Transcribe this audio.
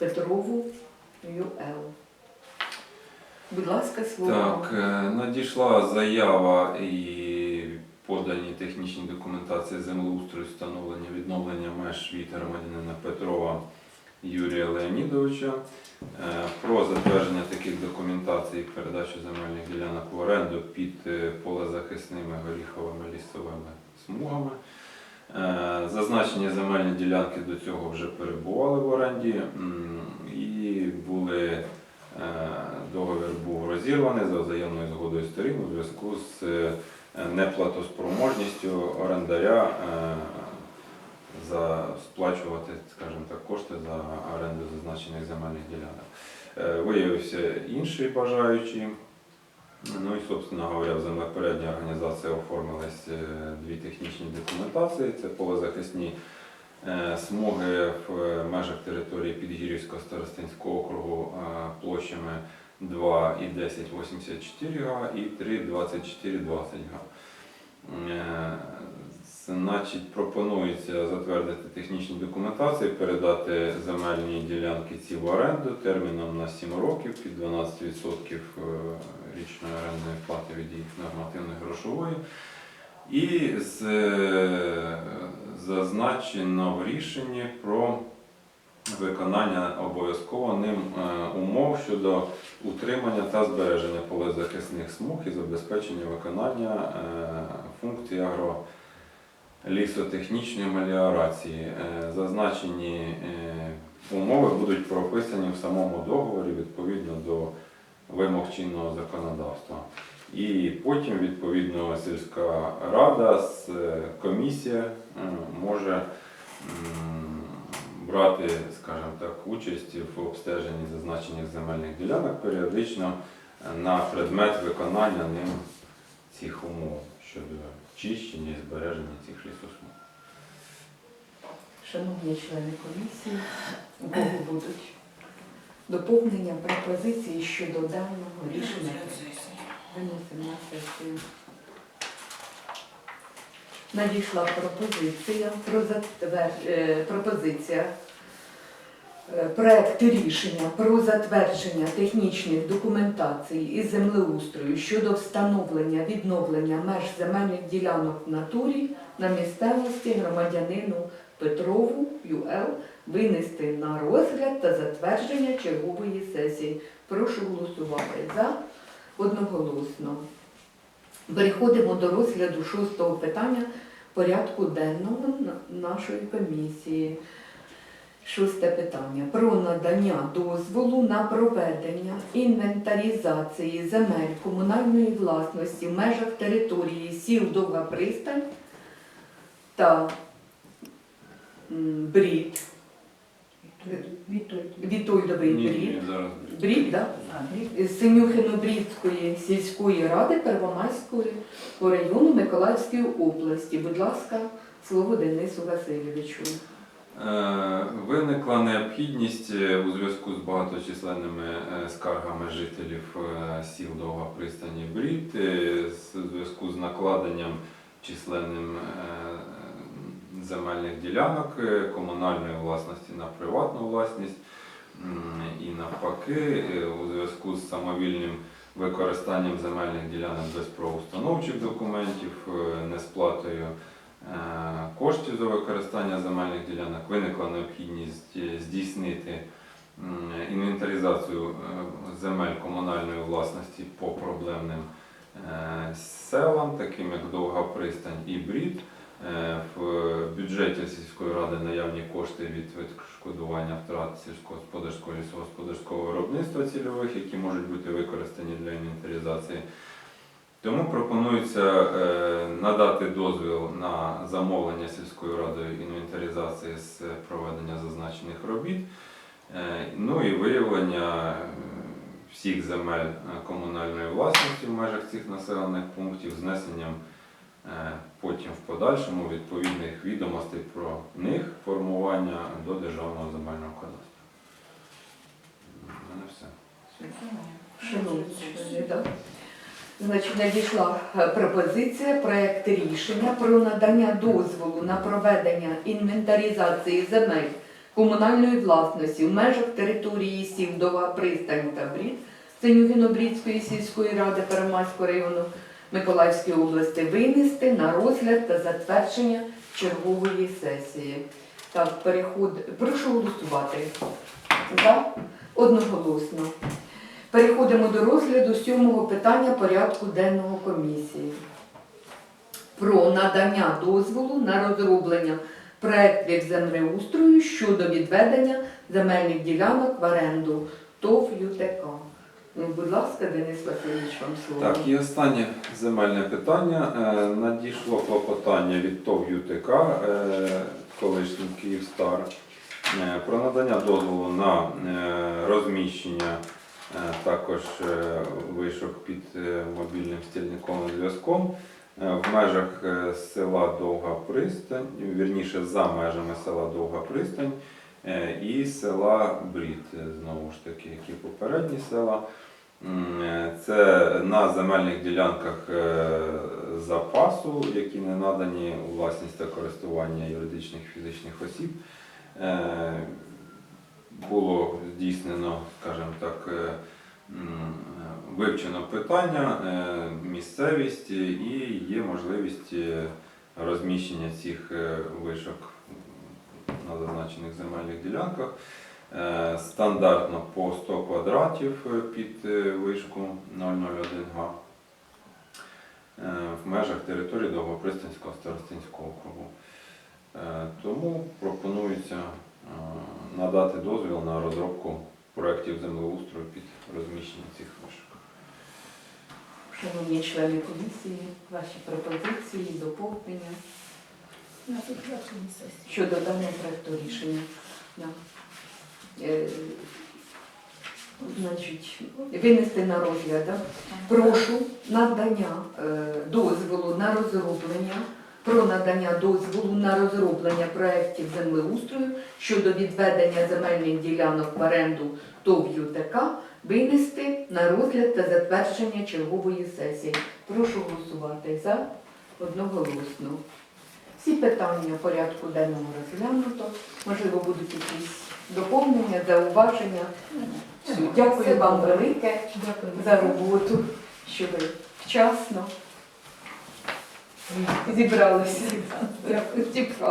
Петрову ЮЛ. Будь ласка, слово. Так, е, надійшла заява і подані технічні документації землеустрою встановлення відновлення меж від громадянина Петрова Юрія Леонідовича е, про затвердження таких документацій передачу земельних ділянок в оренду під е, полезахисними горіховими лісовими смугами. Е, Зазначені земельні ділянки до цього вже перебували в оренді і були Е, Договір був розірваний за взаємною згодою сторін у зв'язку з е, неплатоспроможністю орендаря за сплачувати, скажімо так, кошти за оренду зазначених земельних ділянок. Виявився інший бажаючий. Ну і, собственно говоря, в землепорядній організації оформились е, дві технічні документації. Це полезахисні Е, смуги в е, межах території Підгірівського старостинського округу площами 2,1084 га і 3,2420 га. Е, Значить, пропонується затвердити технічні документації, передати земельні ділянки ці в оренду терміном на 7 років під 12% е, річної орендної плати від їх нормативної грошової. І з, е, зазначено в рішенні про виконання обов'язково ним е, умов щодо утримання та збереження полезахисних смуг і забезпечення виконання е, функцій агролісотехнічної меліорації. Е, Зазначені умови будуть прописані в самому договорі відповідно до вимог чинного законодавства. І потім, відповідно, сільська рада, з- комісія е, може брати, скажімо так, участь в обстеженні зазначених земельних ділянок періодично е, на предмет виконання ним цих умов щодо чищення і збереження цих лісосмуг. Шановні члени комісії, будуть доповнення, пропозиції щодо даного рішення? Виносимо на сесію. Надійшла пропозиція про затвер... е, пропозиція. е, Проект рішення про затвердження технічних документацій із землеустрою щодо встановлення відновлення меж земельних ділянок в натурі на місцевості громадянину Петрову ЮЛ винести на розгляд та затвердження чергової сесії. Прошу голосувати за одноголосно. Переходимо до розгляду шостого питання порядку денного нашої комісії. Шосте питання про надання дозволу на проведення інвентаризації земель комунальної власності в межах території сіл Довга Пристань та Брід. Вітольдовий Ні, Брід. ні, зараз Брід, так? Синюхино-Брідської сільської ради Первомайського району Миколаївської області. Будь ласка, слово Денису Васильовичу. Е, Виникла необхідність е, у зв'язку з багаточисленними е, скаргами жителів е, сіл Довга пристані Брід, е, з- у зв'язку з накладенням численним е, земельних ділянок е, комунальної власності на приватну власність і навпаки, е, у зв'язку з самовільним використанням земельних ділянок без правоустановчих документів, е, несплатою коштів за використання земельних ділянок виникла необхідність здійснити інвентаризацію земель комунальної власності по проблемним селам, таким як Довга Пристань і Брід. Е, В бюджеті сільської ради наявні кошти від відшкодування втрат сільськогосподарського і лісогосподарського виробництва цільових, які можуть бути використані для інвентаризації. Тому пропонується е, надати дозвіл на замовлення сільською радою інвентаризації з проведення зазначених робіт, е, ну і виявлення всіх земель комунальної власності в межах цих населених пунктів, знесенням потім в подальшому відповідних відомостей про них формування до Державного земельного кадастру. У мене все. Значить, надійшла е, пропозиція, проект рішення про надання дозволу на проведення інвентаризації земель комунальної власності в межах території сіл Дова Пристань та Брід Синюгинобрідської сільської ради Перемайського району Миколаївської області винести на розгляд та затвердження чергової сесії. Так, переход... Прошу голосувати. За? Одноголосно. Переходимо до розгляду сьомого питання порядку денного комісії. Про надання дозволу на розроблення проєктів землеустрою щодо відведення земельних ділянок в оренду ТОВ ЮТК. Ну, будь ласка, Денис Васильович, вам слово. Так, і останнє земельне питання. Е, Надійшло клопотання від ТОВ ЮТК, е, колишній Київстар, е, про надання дозволу на розміщення також вишок під мобільним стільниковим зв'язком в межах села Довга Пристань, вірніше за межами села Довга Пристань і села Брід, е, знову ж таки, як і попередні села. Е, Це на земельних ділянках е, запасу, які не надані у власність та користування юридичних фізичних осіб. Е, Було здійснено, скажімо так, е, вивчено питання, е, місцевість і є можливість е, розміщення цих е, вишок на зазначених земельних ділянках. Е, Стандартно по 100 квадратів е, під е, вишку 001 га в межах території Довгопристанського старостинського округу. Тому пропонується надати дозвіл на розробку проєктів землеустрою під розміщення цих вишок. Шановні члени комісії, ваші пропозиції, доповнення. Щодо даного проекту рішення. Да. Е, Значить, винести на розгляд. да? Прошу надання е, дозволу на розроблення, про надання дозволу на розроблення проєктів землеустрою щодо відведення земельних ділянок в оренду ТОВ ЮТК винести на розгляд та затвердження чергової сесії. Прошу голосувати за одноголосно. Всі питання порядку денного розглянуто. Можливо, будуть якісь доповнення, зауваження. Дякую вам велике за роботу, що ви вчасно зібралися. Дякую.